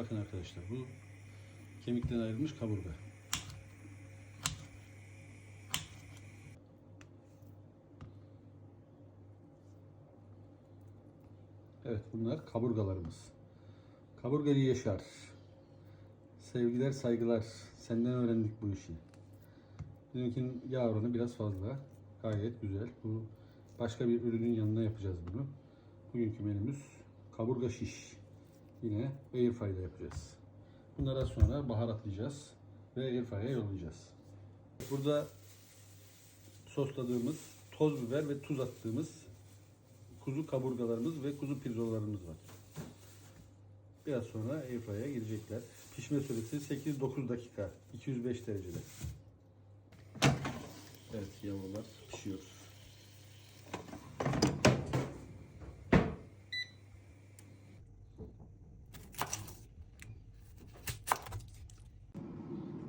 Bakın arkadaşlar bu kemikten ayrılmış kaburga. Evet bunlar kaburgalarımız. Kaburgacı Yaşar. Sevgiler saygılar. Senden öğrendik bu işi. Bizimkinin yağ oranı biraz fazla. Gayet güzel. Bu başka bir ürünün yanına yapacağız bunu. Bugünkü menümüz kaburga şiş. Yine airfry'da yapacağız. Bunlara sonra baharatlayacağız ve airfry'e yollayacağız. Burada sosladığımız toz biber ve tuz attığımız kuzu kaburgalarımız ve kuzu pirzolalarımız var. Biraz sonra airfry'e girecekler. Pişme süresi 8-9 dakika. 205 derecede. Evet yavrular pişiyor.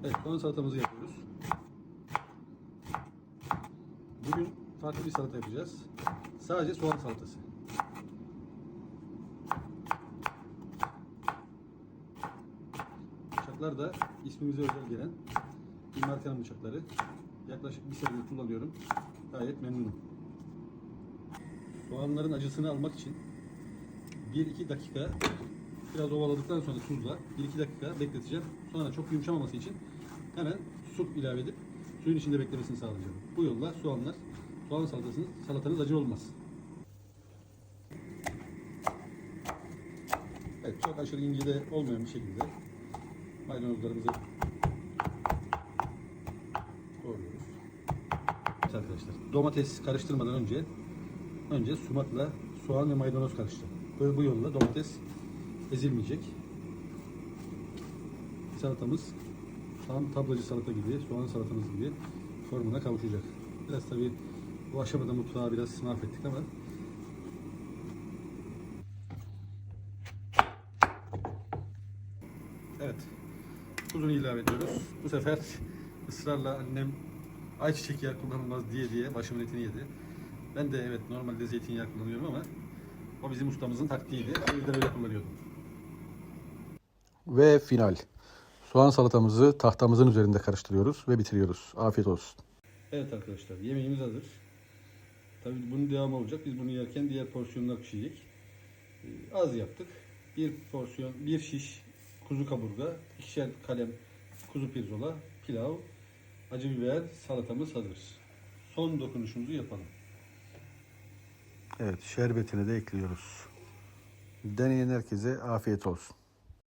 Evet, soğan salatamızı yapıyoruz. Bugün farklı bir salata yapacağız. Sadece soğan salatası. Bıçaklar da ismimize özel gelen İmarkan'ın bıçakları. Yaklaşık bir senedir kullanıyorum. Gayet memnunum. Soğanların acısını almak için 1-2 dakika biraz ovaladıktan sonra tuzla 1-2 dakika bekleteceğim. Sonra çok yumuşamaması için hemen su ilave edip suyun içinde beklemesini sağlayacağım. Bu yolla soğanlar, soğan salatasınız, salatanız acı olmaz. Evet, çok aşırı ince de olmayan bir şekilde maydanozlarımızı doğruyoruz. Evet arkadaşlar, domates karıştırmadan önce önce sumakla soğan ve maydanoz karıştı. Böyle bu yolla domates ezilmeyecek. Salatamız tam tablacı salata gibi, soğan salatamız gibi formuna kavuşacak. Biraz tabi bu aşamada mutfağı biraz mahvettik ama Evet. Tuzunu ilave ediyoruz. Bu sefer ısrarla annem ayçiçek yağı kullanılmaz diye diye başımın etini yedi. Ben de evet normalde zeytinyağı kullanıyorum ama o bizim ustamızın taktiğiydi. O yüzden öyle kullanıyordum. Ve final. Soğan salatamızı tahtamızın üzerinde karıştırıyoruz ve bitiriyoruz. Afiyet olsun. Evet arkadaşlar yemeğimiz hazır. Tabii bunun devamı olacak. Biz bunu yerken diğer porsiyonlar pişecek. Ee, az yaptık. Bir porsiyon, bir şiş kuzu kaburga, ikişer kalem kuzu pirzola, pilav, acı biber, salatamız hazır. Son dokunuşumuzu yapalım. Evet şerbetini de ekliyoruz. Deneyen herkese afiyet olsun.